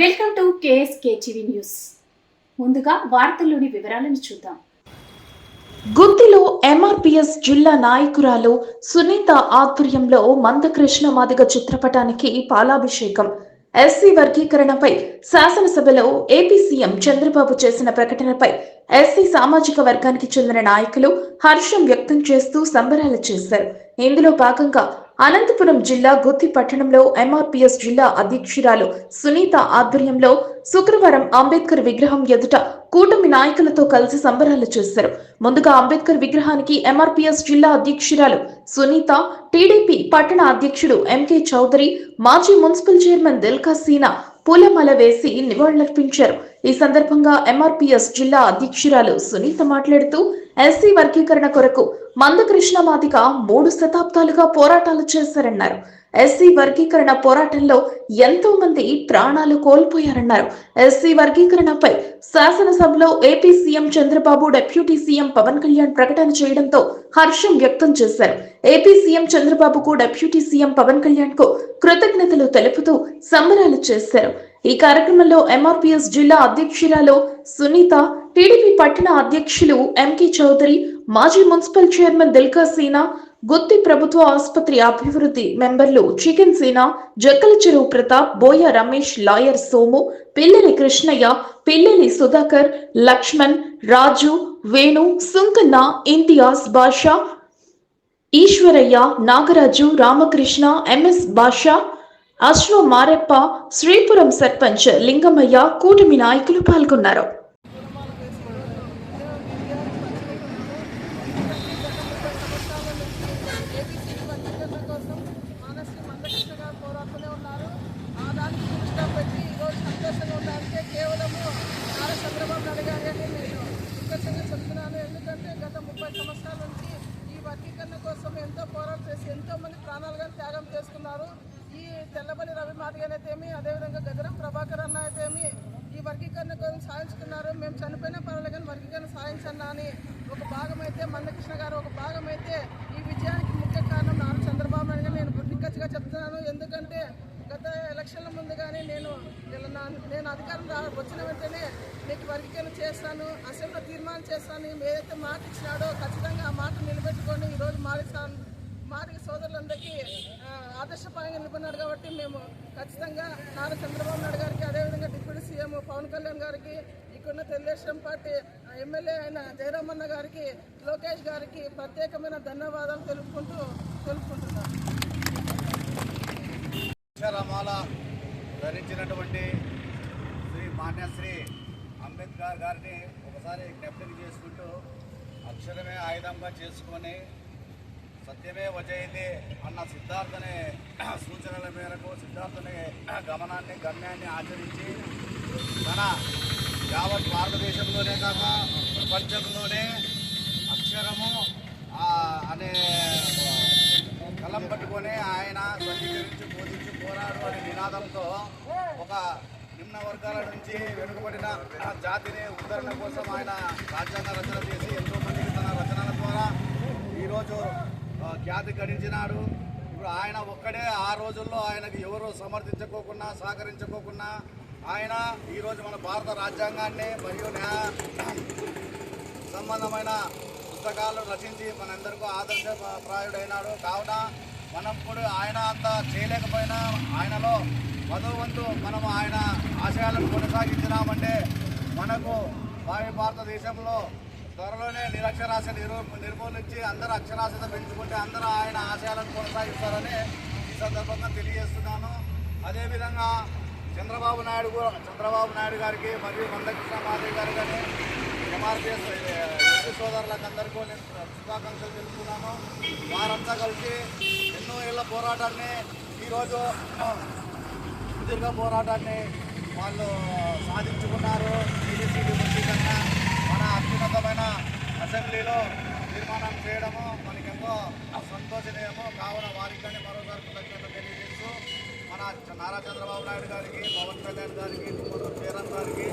Welcome to KSK TV news. ముందుగా వార్తల్లోని వివరాలను చూద్దాం. గుత్తిలో ఎంఆర్పిఎస్ జిల్లా నాయకురాలు సునీత ఆధ్వర్యంలో మందకృష్ణ మాదిగ చిత్రపటానికి పాలాభిషేకం. ఎస్సీ వర్గీకరణపై శాసనసభలో ఏపీ సీఎం చంద్రబాబు చేసిన ప్రకటనపై ఎస్సీ సామాజిక వర్గానికి చెందిన నాయకులు హర్షం వ్యక్తం చేస్తూ సంబరాలు చేశారు. ఇందులో భాగంగా అనంతపురం జిల్లా గుత్తి పట్టణంలో ఎంఆర్పిఎస్ జిల్లా అధ్యక్షురాలు సునీత ఆధ్వర్యంలో శుక్రవారం అంబేద్కర్ విగ్రహం ఎదుట కూటమి నాయకులతో కలిసి సంబరాలు చేశారు. ముందుగా అంబేద్కర్ విగ్రహానికి ఎంఆర్పిఎస్ జిల్లా అధ్యక్షురాలు సునీత టీడీపీ పట్టణ అధ్యక్షుడు ఎంకే చౌదరి మాజీ మున్సిపల్ చైర్మన్ దిల్కా సీనా పూలమాల వేసి నివాళులర్పించారు. ఈ సందర్భంగా ఎంఆర్పిఎస్ జిల్లా అధ్యక్షురాలు సునీత మాట్లాడుతూ ఎస్సీ వర్గీకరణ కొరకు మందకృష్ణ మాదిక మూడు శతాబ్దాలుగా పోరాటాలు చేశారన్నారు. ఎస్సీ వర్గీకరణ పోరాటంలో ఎంతో మంది ప్రాణాలు కోల్పోయారన్నారు. ఎస్సీ వర్గీకరణపై శాసనసభలో AP CM Chandrababu deputy CM Pawan Kalyan ప్రకటన చేయడంతో హర్షం వ్యక్తం చేశారు. ఏపీ సీఎం చంద్రబాబుకు డిప్యూటీ సీఎం పవన్ కళ్యాణ్కు కృతజ్ఞతలు తెలుపుతూ సంబరాలు చేశారు. ఈ కార్యక్రమంలో ఎంఆర్పిఎస్ జిల్లా అధ్యక్షురాలు సునీత టీడీపీ పట్టణ అధ్యక్షులు ఎంకే చౌదరి మాజీ మున్సిపల్ చైర్మన్ దిల్కా సీనా గుత్తి ప్రభుత్వ ఆసుపత్రి అభివృద్ధి మెంబర్లు chicken Seena Jakkala Cheruvu Pratap Boya Ramesh lawyer Somu Pillali Krishnaiah Pillali Sudhakar Laxman Raju Venu Sunkanna Imtiaz Basha Eswaraiah Nagaraju Ramakrishna MS Basha Ashwa Mareppa Sripuram sarpanch Lingamayya కూటమి నాయకులు పాల్గొన్నారు ఏబీసీ వర్గీకరణ కోసం మానసి మందకృష్ణ గారు పోరాడుతూనే ఉన్నారు ఆ దానికి దృష్టిలో పెట్టి ఈరోజు సంతోషంగా ఉండడానికి కేవలము నారా చంద్రబాబు నాయుడు గారి అని నేను సంతోషంగా చెప్తున్నాను. ఎందుకంటే గత ముప్పై సంవత్సరాల నుంచి ఈ వర్గీకరణ కోసం ఎంతో పోరాటం చేసి ఎంతో మంది ప్రాణాలుగా త్యాగం చేసుకున్నారు ఈ తెల్లబల్లి రవి మాదిగనైతేమి అదేవిధంగా గగరం ప్రభాకర్ అన్న అయితేమి ఈ వర్గీకరణ కోసం సాధించుకున్నారు. మేము చనిపోయినా పర్వాలేదు కానీ వర్గీకరణ సాధించన్నా అని ఒక భాగం అయితే మందకృష్ణ గారు ఒక భాగం అయితే ఈ విజయానికి ముఖ్య కారణం నారా చంద్రబాబు నాయుడు నేను నిక్కచ్చిగా చెప్తున్నాను. ఎందుకంటే గత ఎలక్షన్ల ముందు కానీ నేను నేను అధికారం రా వచ్చిన వెంటనే మీకు వర్గీకరణ చేస్తాను అసెంబ్లీలో తీర్మానం చేస్తాను ఏదైతే మాట ఇచ్చినాడో ఖచ్చితంగా ఆ మాట నిలబెట్టుకొని ఈరోజు మారిస్తాను మారి సోదరులందరికీ ఆదర్శపరంగా నిలబడినాడు కాబట్టి మేము ఖచ్చితంగా నారా చంద్రబాబు నాయుడు గారికి అదేవిధంగా డిప్యూటీ సీఎం పవన్ కళ్యాణ్ గారికి ఇక్కడున్న తెలుగుదేశం పార్టీ ఎమ్మెల్యే అయిన జయరామన్న గారికి లోకేష్ గారికి ప్రత్యేకమైన ధన్యవాదాలు తెలుపుకుంటూ తెలుపుకుంటున్నాను. అక్షరమాల ధరించినటువంటి శ్రీ మాన్యశ్రీ అంబేద్కర్ గారిని ఒకసారి జ్ఞప్తికి చేసుకుంటూ అక్షరమే ఆయుధంగా చేసుకొని సత్యమే వజయింది అన్న సిద్ధార్థని సూచనల మేరకు సిద్ధార్థని గమనాన్ని గమ్యాన్ని ఆచరించి తన యావత్ భారతదేశంలోనే కాక ప్రపంచంలోనే అక్షరము అనే ఉద్దేశంతో ఒక నిమ్న వర్గాల నుంచి వెనుకబడిన జాతిని ఉద్ధరణ కోసం ఆయన రాజ్యాంగ రచన చేసి ఎంతో మందికి తన రచనల ద్వారా ఈరోజు ఖ్యాతి గడించినాడు. ఇప్పుడు ఆయన ఒక్కడే ఆ రోజుల్లో ఆయనకు ఎవరు సమర్థించుకోకుండా సహకరించుకోకుండా ఆయన ఈరోజు మన భారత రాజ్యాంగాన్ని మరియు న్యాయ సంబంధమైన పుస్తకాలు రచించి మనందరికీ ఆదర్శప్రాయుడైనాడు కావున మనం కూడా ఆయన అంత చేయలేకపోయినా ఆయనలో మధువంతు మనం ఆయన ఆశయాలను కొనసాగించినామంటే మనకు భావి భారతదేశంలో త్వరలోనే నిరక్షరాస్య నిరూ నిర్మూలించి అందరూ అక్షరాస్యత పెంచుకుంటే అందరూ ఆయన ఆశయాలను కొనసాగిస్తారని ఈ సందర్భంగా తెలియజేస్తున్నాను. అదేవిధంగా చంద్రబాబు నాయుడు కూడా చంద్రబాబు నాయుడు గారికి మరియు మందకృష్ణ మాధవి గారు కానీ ఎంఆర్పిఎస్ ఎస్సీ సోదరులకు అందరికీ నేను శుభాకాంక్షలు తెలుపుతున్నాను. వారంతా కలిసి ఎన్నో ఏళ్ళ పోరాటాన్ని ఈరోజు సుదీర్ఘ పోరాటాన్ని వాళ్ళు సాధించుకున్నారు. టీడీసీడీ వర్గీకరణ మన అత్యున్నతమైన అసెంబ్లీలో తీర్మానం చేయడము మనకెంతో సంతోషనీయము. కావున వారికి కానీ మరోసారి కృతజ్ఞత తెలియజేస్తూ మన నారా చంద్రబాబు నాయుడు గారికి పవన్ కళ్యాణ్ గారికి తుమ్మూరు చీరన్ గారికి